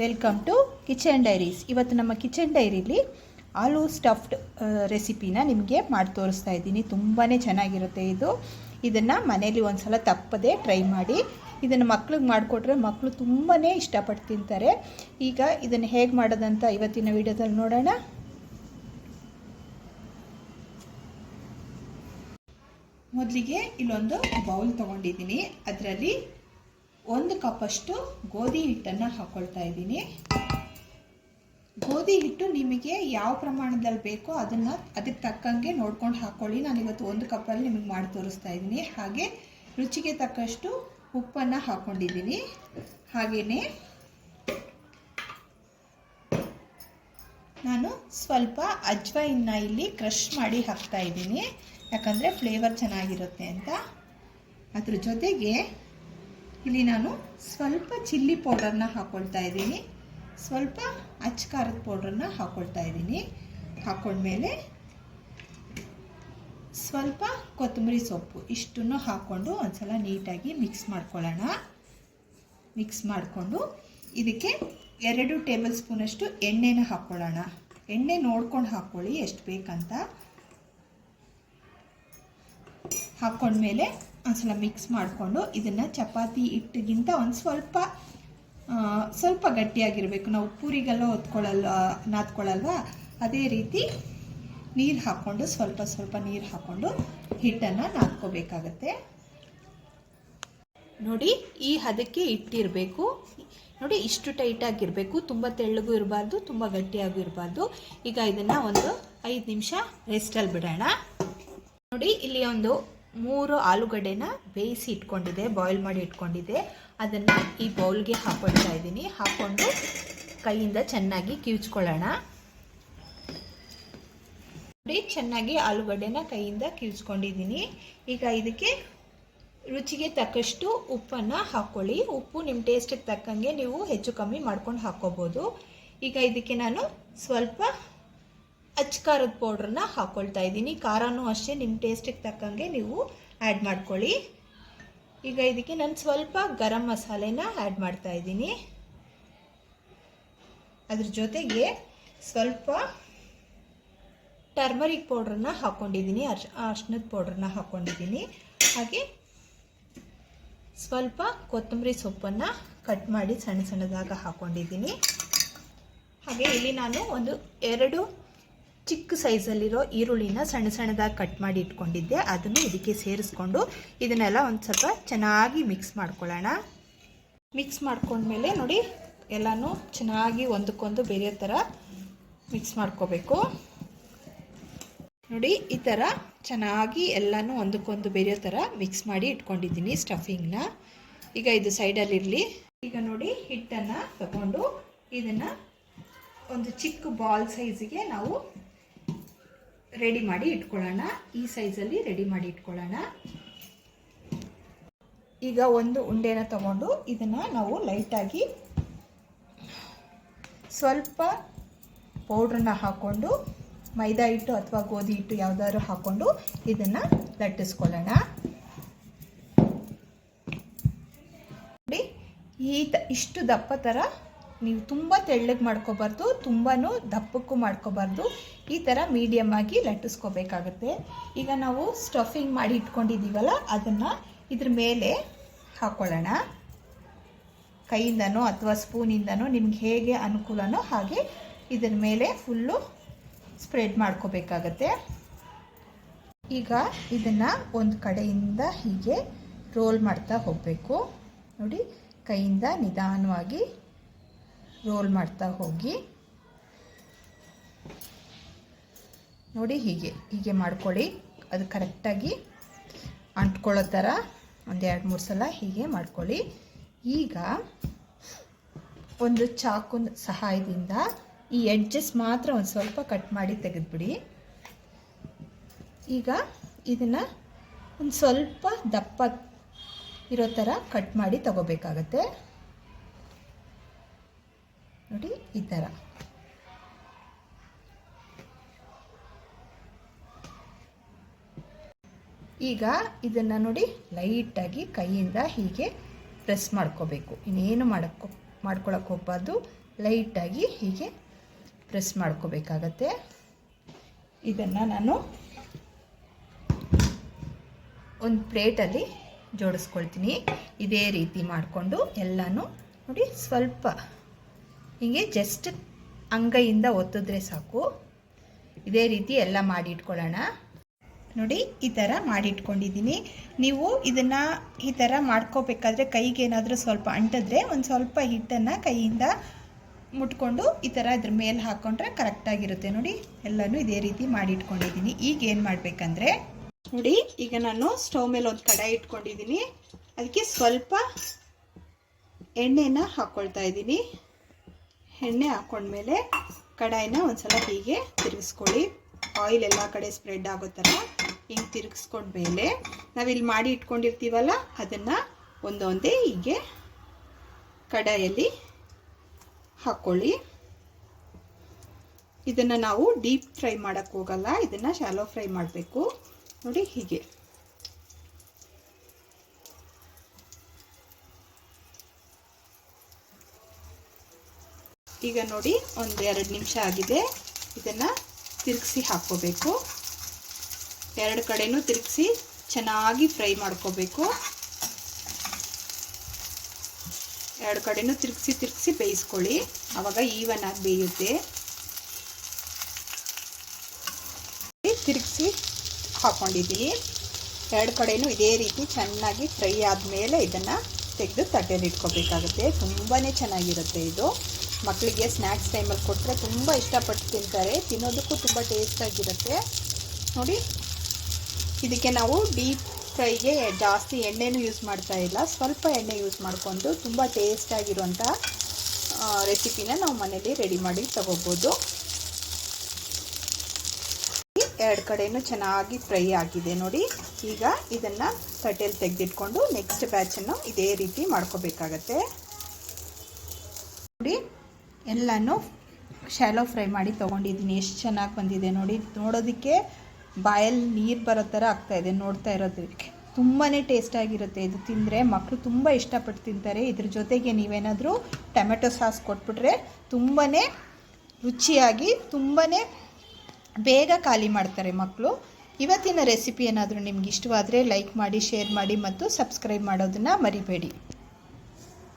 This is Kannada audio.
ವೆಲ್ಕಮ್ ಟು ಕಿಚನ್ ಡೈರೀಸ್ ಇವತ್ತು ನಮ್ಮ ಕಿಚನ್ ಡೈರಿಲಿ ಆಲೂ ಸ್ಟಫ್ಡ್ ರೆಸಿಪಿನ ನಿಮಗೆ ಮಾಡಿ ತೋರಿಸ್ತಾ ಇದ್ದೀನಿ. ತುಂಬಾ ಚೆನ್ನಾಗಿರುತ್ತೆ ಇದು. ಇದನ್ನು ಮನೇಲಿ ಒಂದು ಸಲ ತಪ್ಪದೆ ಟ್ರೈ ಮಾಡಿ. ಇದನ್ನು ಮಕ್ಳಿಗೆ ಮಾಡಿಕೊಟ್ರೆ ಮಕ್ಕಳು ತುಂಬಾ ಇಷ್ಟಪಟ್ಟು ತಿಂತಾರೆ. ಈಗ ಇದನ್ನು ಹೇಗೆ ಮಾಡೋದಂತ ಇವತ್ತಿನ ವಿಡಿಯೋದಲ್ಲಿ ನೋಡೋಣ. ಮೊದಲಿಗೆ ಇಲ್ಲೊಂದು ಬೌಲ್ ತೊಗೊಂಡಿದ್ದೀನಿ. ಅದರಲ್ಲಿ ಒಂದು ಕಪ್ಪಷ್ಟು ಗೋಧಿ ಹಿಟ್ಟನ್ನು ಹಾಕ್ಕೊಳ್ತಾ ಇದ್ದೀನಿ. ಗೋಧಿ ಹಿಟ್ಟು ನಿಮಗೆ ಯಾವ ಪ್ರಮಾಣದಲ್ಲಿ ಬೇಕೋ ಅದನ್ನು ಅದಕ್ಕೆ ತಕ್ಕಂಗೆ ನೋಡ್ಕೊಂಡು ಹಾಕ್ಕೊಳ್ಳಿ ನಾನು ಇವತ್ತು ಒಂದು ಕಪ್ಪಲ್ಲಿ ನಿಮಗೆ ಮಾಡಿ ತೋರಿಸ್ತಾ ಇದ್ದೀನಿ. ಹಾಗೆ ರುಚಿಗೆ ತಕ್ಕಷ್ಟು ಉಪ್ಪನ್ನು ಹಾಕ್ಕೊಂಡಿದ್ದೀನಿ ಹಾಗೆಯೇ ನಾನು ಸ್ವಲ್ಪ ಅಜ್ವಾಯಿನ ಇಲ್ಲಿ ಕ್ರಷ್ ಮಾಡಿ ಹಾಕ್ತಾ ಇದ್ದೀನಿ. ಯಾಕಂದರೆ ಫ್ಲೇವರ್ ಚೆನ್ನಾಗಿರುತ್ತೆ ಅಂತ. ಅದ್ರ ಜೊತೆಗೆ ಇಲ್ಲಿ ನಾನು ಸ್ವಲ್ಪ ಚಿಲ್ಲಿ ಪೌಡರ್ನ ಹಾಕ್ಕೊಳ್ತಾ ಇದ್ದೀನಿ. ಸ್ವಲ್ಪ ಅಚ್ಚ ಖಾರದ ಪೌಡ್ರನ್ನ ಹಾಕ್ಕೊಳ್ತಾ ಇದ್ದೀನಿ. ಹಾಕ್ಕೊಂಡ್ಮೇಲೆ ಸ್ವಲ್ಪ ಕೊತ್ತಂಬರಿ ಸೊಪ್ಪು ಇಷ್ಟನ್ನು ಹಾಕ್ಕೊಂಡು ಒಂದ್ಸಲ ನೀಟಾಗಿ ಮಿಕ್ಸ್ ಮಾಡ್ಕೊಳ್ಳೋಣ. ಮಿಕ್ಸ್ ಮಾಡಿಕೊಂಡು ಇದಕ್ಕೆ ಎರಡು ಟೇಬಲ್ ಸ್ಪೂನಷ್ಟು ಎಣ್ಣೆನ ಹಾಕ್ಕೊಳ್ಳೋಣ. ಎಣ್ಣೆ ನೋಡ್ಕೊಂಡು ಹಾಕ್ಕೊಳ್ಳಿ, ಎಷ್ಟು ಬೇಕಂತ. ಹಾಕ್ಕೊಂಡ್ಮೇಲೆ ಒಂದ್ಸಲ ಮಿಕ್ಸ್ ಮಾಡಿಕೊಂಡು ಇದನ್ನು ಚಪಾತಿ ಹಿಟ್ಟಿಗಿಂತ ಒಂದು ಸ್ವಲ್ಪ ಸ್ವಲ್ಪ ಗಟ್ಟಿಯಾಗಿರಬೇಕು. ನಾವು ಪೂರಿಗೆಲ್ಲ ಹೊತ್ಕೊಳ್ಳಲ್ಲ, ನಾದ್ಕೊಳ್ಳಲ್ವ? ಅದೇ ರೀತಿ ನೀರು ಹಾಕ್ಕೊಂಡು ಸ್ವಲ್ಪ ಸ್ವಲ್ಪ ನೀರು ಹಾಕ್ಕೊಂಡು ಹಿಟ್ಟನ್ನು ನಾದ್ಕೋಬೇಕಾಗತ್ತೆ. ನೋಡಿ, ಈ ಹದಕ್ಕೆ ಇಟ್ಟಿರಬೇಕು ನೋಡಿ, ಇಷ್ಟು ಟೈಟಾಗಿರಬೇಕು ತುಂಬ ತೆಳ್ಳಗೂ ಇರಬಾರ್ದು, ತುಂಬ ಗಟ್ಟಿಯಾಗೂ ಇರಬಾರ್ದು. ಈಗ ಇದನ್ನು ಒಂದು ಐದು ನಿಮಿಷ ರೆಸ್ಟಲ್ಲಿ ಬಿಡೋಣ. ನೋಡಿ, ಇಲ್ಲಿ ಒಂದು ಮೂರು ಆಲೂಗಡ್ಡೆನ ಬೇಯಿಸಿ ಇಟ್ಕೊಂಡಿದ್ದೆ ಬಾಯ್ಲ್ ಮಾಡಿ ಇಟ್ಕೊಂಡಿದ್ದೆ ಅದನ್ನು ಈ ಬೌಲ್ಗೆ ಹಾಕೊಳ್ತಾ ಇದ್ದೀನಿ. ಹಾಕ್ಕೊಂಡು ಕೈಯಿಂದ ಚೆನ್ನಾಗಿ ಕಿವುಚ್ಕೊಳ್ಳೋಣ. ನೋಡಿ, ಚೆನ್ನಾಗಿ ಆಲೂಗಡ್ಡೆನ ಕೈಯಿಂದ ಕಿವುಚ್ಕೊಂಡಿದ್ದೀನಿ. ಈಗ ಇದಕ್ಕೆ ರುಚಿಗೆ ತಕ್ಕಷ್ಟು ಉಪ್ಪನ್ನು ಹಾಕ್ಕೊಳ್ಳಿ. ಉಪ್ಪು ನಿಮ್ಮ ಟೇಸ್ಟಿಗೆ ತಕ್ಕಂಗೆ ನೀವು ಹೆಚ್ಚು ಕಮ್ಮಿ ಮಾಡ್ಕೊಂಡು ಹಾಕ್ಕೋಬೋದು. ಈಗ ಇದಕ್ಕೆ ನಾನು ಸ್ವಲ್ಪ ಅಚ್ಚ ಖಾರದ ಪೌಡ್ರನ್ನ ಹಾಕ್ಕೊಳ್ತಾ ಇದ್ದೀನಿ. ಖಾರನೂ ಅಷ್ಟೇ ನಿಮ್ಮ ಟೇಸ್ಟಿಗೆ ತಕ್ಕಂಗೆ ನೀವು ಆ್ಯಡ್ ಮಾಡ್ಕೊಳ್ಳಿ. ಈಗ ಇದಕ್ಕೆ ನಾನು ಸ್ವಲ್ಪ ಗರಂ ಮಸಾಲೆನ ಆ್ಯಡ್ ಮಾಡ್ತಾ ಇದ್ದೀನಿ. ಅದ್ರ ಜೊತೆಗೆ ಸ್ವಲ್ಪ ಟರ್ಮರಿಕ್ ಪೌಡ್ರನ್ನ ಹಾಕ್ಕೊಂಡಿದ್ದೀನಿ ಅರ್ಶ್ ಅರ್ಶಿನದ ಪೌಡ್ರನ್ನ ಹಾಕ್ಕೊಂಡಿದ್ದೀನಿ ಹಾಗೆ ಸ್ವಲ್ಪ ಕೊತ್ತಂಬರಿ ಸೊಪ್ಪನ್ನು ಕಟ್ ಮಾಡಿ ಸಣ್ಣ ಸಣ್ಣದಾಗ ಹಾಕ್ಕೊಂಡಿದ್ದೀನಿ ಹಾಗೆ ಇಲ್ಲಿ ನಾನು ಒಂದು ಎರಡು ಚಿಕ್ಕ ಸೈಜಲ್ಲಿರೋ ಈರುಳ್ಳಿನ ಸಣ್ಣ ಸಣ್ಣದಾಗಿ ಕಟ್ ಮಾಡಿ ಇಟ್ಕೊಂಡಿದ್ದೆ. ಅದನ್ನು ಇದಕ್ಕೆ ಸೇರಿಸ್ಕೊಂಡು ಇದನ್ನೆಲ್ಲ ಒಂದು ಸ್ವಲ್ಪ ಚೆನ್ನಾಗಿ ಮಿಕ್ಸ್ ಮಾಡ್ಕೊಳ್ಳೋಣ. ಮಿಕ್ಸ್ ಮಾಡ್ಕೊಂಡ್ಮೇಲೆ ನೋಡಿ, ಎಲ್ಲನೂ ಚೆನ್ನಾಗಿ ಒಂದಕ್ಕೊಂದು ಬೇರೆ ಥರ ಮಿಕ್ಸ್ ಮಾಡ್ಕೋಬೇಕು. ನೋಡಿ, ಈ ಥರ ಚೆನ್ನಾಗಿ ಎಲ್ಲನೂ ಒಂದಕ್ಕೊಂದು ಬೇರೆ ಥರ ಮಿಕ್ಸ್ ಮಾಡಿ ಇಟ್ಕೊಂಡಿದ್ದೀನಿ ಸ್ಟಫಿಂಗ್ನ ಈಗ ಇದು ಸೈಡಲ್ಲಿರಲಿ ಈಗ ನೋಡಿ, ಹಿಟ್ಟನ್ನು ತಗೊಂಡು ಇದನ್ನು ಒಂದು ಚಿಕ್ಕ ಬಾಲ್ ಸೈಜಿಗೆ ನಾವು ರೆಡಿ ಮಾಡಿ ಇಟ್ಕೊಳ್ಳೋಣ. ಈ ಸೈಜಲ್ಲಿ ರೆಡಿ ಮಾಡಿ ಇಟ್ಕೊಳ್ಳೋಣ. ಈಗ ಒಂದು ಉಂಡೆನ ತಗೊಂಡು ಇದನ್ನು ನಾವು ಲೈಟಾಗಿ ಸ್ವಲ್ಪ ಪೌಡ್ರನ್ನ ಹಾಕ್ಕೊಂಡು ಮೈದಾ ಹಿಟ್ಟು ಅಥವಾ ಗೋಧಿ ಹಿಟ್ಟು ಯಾವುದಾದ್ರು ಹಾಕ್ಕೊಂಡು ಇದನ್ನು ಲಟ್ಟಿಸ್ಕೊಳ್ಳೋಣ. ನೋಡಿ, ಈ ತ ಇಷ್ಟು ದಪ್ಪ ಥರ ನೀವು ತುಂಬ ತೆಳ್ಳಗೆ ಮಾಡ್ಕೋಬಾರ್ದು ತುಂಬಾ ದಪ್ಪಕ್ಕೂ ಮಾಡ್ಕೋಬಾರ್ದು. ಈ ಥರ ಮೀಡಿಯಮ್ ಆಗಿ ಲಟ್ಟಿಸ್ಕೋಬೇಕಾಗತ್ತೆ. ಈಗ ನಾವು ಸ್ಟಫಿಂಗ್ ಮಾಡಿ ಇಟ್ಕೊಂಡಿದ್ದೀವಲ್ಲ, ಅದನ್ನು ಇದ್ರ ಮೇಲೆ ಹಾಕ್ಕೊಳ್ಳೋಣ ಕೈಯಿಂದನೋ ಅಥವಾ ಸ್ಪೂನಿಂದನೋ ನಿಮ್ಗೆ ಹೇಗೆ ಅನುಕೂಲನೋ ಹಾಗೆ ಇದರ ಮೇಲೆ ಫುಲ್ಲು ಸ್ಪ್ರೆಡ್ ಮಾಡ್ಕೋಬೇಕಾಗತ್ತೆ. ಈಗ ಇದನ್ನು ಒಂದು ಕಡೆಯಿಂದ ಹೀಗೆ ರೋಲ್ ಮಾಡ್ತಾ ಹೋಗಬೇಕು. ನೋಡಿ, ಕೈಯಿಂದ ನಿಧಾನವಾಗಿ ರೋಲ್ ಮಾಡ್ತಾ ಹೋಗಿ. ನೋಡಿ ಹೀಗೆ ಹೀಗೆ ಮಾಡ್ಕೊಳ್ಳಿ. ಅದು ಕರೆಕ್ಟಾಗಿ ಅಂಟ್ಕೊಳ್ಳೋ ಥರ ಒಂದು ಎರಡು ಮೂರು ಸಲ ಹೀಗೆ ಮಾಡ್ಕೊಳ್ಳಿ. ಈಗ ಒಂದು ಚಾಕು ಸಹಾಯದಿಂದ ಈ ಎಡ್ಜಸ್ ಮಾತ್ರ ಒಂದು ಸ್ವಲ್ಪ ಕಟ್ ಮಾಡಿ ತೆಗೆದುಬಿಡಿ. ಈಗ ಇದನ್ನು ಒಂದು ಸ್ವಲ್ಪ ದಪ್ಪ ಇರೋ ಥರ ಕಟ್ ಮಾಡಿ ತಗೋಬೇಕಾಗತ್ತೆ. ನೋಡಿ, ಈ ಥರ ಈಗ ಇದನ್ನು ನೋಡಿ ಲೈಟಾಗಿ ಕೈಯಿಂದ ಹೀಗೆ ಪ್ರೆಸ್ ಮಾಡ್ಕೋಬೇಕು. ಇನ್ನೇನು ಮಾಡಕ್ಕೆ ಮಾಡ್ಕೊಳಕ್ಕೆ ಹೋಗ್ಬಾರ್ದು. ಲೈಟಾಗಿ ಹೀಗೆ ಪ್ರೆಸ್ ಮಾಡ್ಕೋಬೇಕಾಗತ್ತೆ. ಇದನ್ನು ನಾನು ಒಂದು ಪ್ಲೇಟಲ್ಲಿ ಜೋಡಿಸ್ಕೊಳ್ತೀನಿ. ಇದೇ ರೀತಿ ಮಾಡಿಕೊಂಡು ಎಲ್ಲನೂ ನೋಡಿ ಸ್ವಲ್ಪ ಹೀಗೆ ಜಸ್ಟ್ ಅಂಗೈಯಿಂದ ಒತ್ತಿದ್ರೆ ಸಾಕು. ಇದೇ ರೀತಿ ಎಲ್ಲ ಮಾಡಿ ಇಟ್ಕೊಳ್ಳೋಣ ನೋಡಿ, ಈ ಥರ ಮಾಡಿಟ್ಕೊಂಡಿದ್ದೀನಿ. ನೀವು ಇದನ್ನು ಈ ಥರ ಮಾಡ್ಕೋಬೇಕಾದ್ರೆ ಕೈಗೆ ಏನಾದರೂ ಸ್ವಲ್ಪ ಅಂಟಿದ್ರೆ ಒಂದು ಸ್ವಲ್ಪ ಹಿಟ್ಟನ್ನು ಕೈಯಿಂದ ಮುಟ್ಕೊಂಡು ಈ ಥರ ಇದ್ರ ಮೇಲೆ ಹಾಕ್ಕೊಂಡ್ರೆ ಕರೆಕ್ಟಾಗಿರುತ್ತೆ ನೋಡಿ, ಎಲ್ಲನೂ ಇದೇ ರೀತಿ ಮಾಡಿಟ್ಕೊಂಡಿದ್ದೀನಿ. ಈಗ ಏನು ಮಾಡಬೇಕಂದ್ರೆ, ನೋಡಿ, ಈಗ ನಾನು ಸ್ಟವ್ ಮೇಲೆ ಒಂದು ಕಡಾಯಿ ಇಟ್ಕೊಂಡಿದ್ದೀನಿ. ಅದಕ್ಕೆ ಸ್ವಲ್ಪ ಎಣ್ಣೆನ ಹಾಕ್ಕೊಳ್ತಾ ಇದ್ದೀನಿ. ಎಣ್ಣೆ ಹಾಕ್ಕೊಂಡ್ಮೇಲೆ ಕಡಾಯಿನ ಒಂದ್ಸಲ ಹೀಗೆ ತಿರುಗಿಸ್ಕೊಳ್ಳಿ. ಆಯಿಲ್ ಎಲ್ಲ ಕಡೆ ಸ್ಪ್ರೆಡ್ ಆಗೋ ಥರ ಹಿಂಗೆ ತಿರುಗಿಸ್ಕೊಂಡ್ಮೇಲೆ ನಾವಿಲ್ಲಿ ಮಾಡಿ ಇಟ್ಕೊಂಡಿರ್ತೀವಲ್ಲ, ಅದನ್ನು ಒಂದೊಂದೇ ಹೀಗೆ ಕಡಾಯಲ್ಲಿ ಹಾಕ್ಕೊಳ್ಳಿ ಇದನ್ನು ನಾವು ಡೀಪ್ ಫ್ರೈ ಮಾಡೋಕ್ಕೋಗಲ್ಲ ಇದನ್ನು ಶಾಲೋ ಫ್ರೈ ಮಾಡಬೇಕು. ನೋಡಿ ಹೀಗೆ. ಈಗ ನೋಡಿ ಒಂದು ಎರಡು ನಿಮಿಷ ಆಗಿದೆ. ಇದನ್ನು ತಿರುಗಿಸಿ ಹಾಕ್ಕೋಬೇಕು. ಎರಡು ಕಡೆನೂ ತಿರುಗಿಸಿ ಚೆನ್ನಾಗಿ ಫ್ರೈ ಮಾಡ್ಕೋಬೇಕು. ಎರಡು ಕಡೆನೂ ತಿರುಗಿಸಿ ತಿರುಗಿಸಿ ಬೇಯಿಸ್ಕೊಳ್ಳಿ. ಆವಾಗ ಈವನ್ ಆಗಿ ಬೇಯುತ್ತೆ. ತಿರುಗಿಸಿ ಹಾಕ್ಕೊಂಡಿದ್ದೀನಿ ಎರಡು ಕಡೆನೂ ಇದೇ ರೀತಿ ಚೆನ್ನಾಗಿ ಫ್ರೈ ಆದಮೇಲೆ ಇದನ್ನು ತೆಗೆದು ತಟ್ಟೆಯಲ್ಲಿ ಇಟ್ಕೋಬೇಕಾಗುತ್ತೆ. ತುಂಬಾ ಚೆನ್ನಾಗಿರುತ್ತೆ ಇದು. ಮಕ್ಕಳಿಗೆ ಸ್ನ್ಯಾಕ್ಸ್ ಟೈಮಲ್ಲಿ ಕೊಟ್ಟರೆ ತುಂಬ ಇಷ್ಟಪಟ್ಟು ತಿಂತಾರೆ. ತಿನ್ನೋದಕ್ಕೂ ತುಂಬ ಟೇಸ್ಟಾಗಿರುತ್ತೆ ನೋಡಿ, ಇದಕ್ಕೆ ನಾವು ಡೀಪ್ ಫ್ರೈಗೆ ಜಾಸ್ತಿ ಎಣ್ಣೆನೂ ಯೂಸ್ ಮಾಡ್ತಾ ಇಲ್ಲ. ಸ್ವಲ್ಪ ಎಣ್ಣೆ ಯೂಸ್ ಮಾಡಿಕೊಂಡು ತುಂಬ ಟೇಸ್ಟಾಗಿರುವಂಥ ರೆಸಿಪಿನ ನಾವು ಮನೇಲಿ ರೆಡಿ ಮಾಡಿ ತಗೋಬೋದು. ಎರಡು ಕಡೆಯೂ ಚೆನ್ನಾಗಿ ಫ್ರೈ ಆಗಿದೆ. ನೋಡಿ, ಈಗ ಇದನ್ನು ತಟ್ಟೆಯಲ್ಲಿ ತೆಗೆದಿಟ್ಕೊಂಡು ನೆಕ್ಸ್ಟ್ ಬ್ಯಾಚನ್ನು ಇದೇ ರೀತಿ ಮಾಡ್ಕೋಬೇಕಾಗತ್ತೆ. ನೋಡಿ ಎಲ್ಲನೂ ಶಾಲೋ ಫ್ರೈ ಮಾಡಿ ತೊಗೊಂಡಿದ್ದೀನಿ. ಎಷ್ಟು ಚೆನ್ನಾಗಿ ಬಂದಿದೆ ನೋಡಿ. ನೋಡೋದಕ್ಕೆ ಬಾಯಲ್ಲಿ ನೀರು ಬರೋ ಥರ ಆಗ್ತಾಯಿದೆ ನೋಡ್ತಾ ಇರೋದಕ್ಕೆ ತುಂಬಾ ಟೇಸ್ಟಾಗಿರುತ್ತೆ ಇದು ತಿಂದರೆ. ಮಕ್ಕಳು ತುಂಬ ಇಷ್ಟಪಟ್ಟು ತಿಂತಾರೆ. ಇದ್ರ ಜೊತೆಗೆ ನೀವೇನಾದರೂ ಟೊಮೆಟೊ ಸಾಸ್ ಕೊಟ್ಬಿಟ್ರೆ ತುಂಬಾ ರುಚಿಯಾಗಿ ತುಂಬಾ ಬೇಗ ಖಾಲಿ ಮಾಡ್ತಾರೆ ಮಕ್ಕಳು ಇವತ್ತಿನ ರೆಸಿಪಿ ಏನಾದರೂ ನಿಮ್ಗೆ ಇಷ್ಟವಾದರೆ ಲೈಕ್ ಮಾಡಿ ಶೇರ್ ಮಾಡಿ ಮತ್ತು ಸಬ್ಸ್ಕ್ರೈಬ್ ಮಾಡೋದನ್ನು ಮರಿಬೇಡಿ.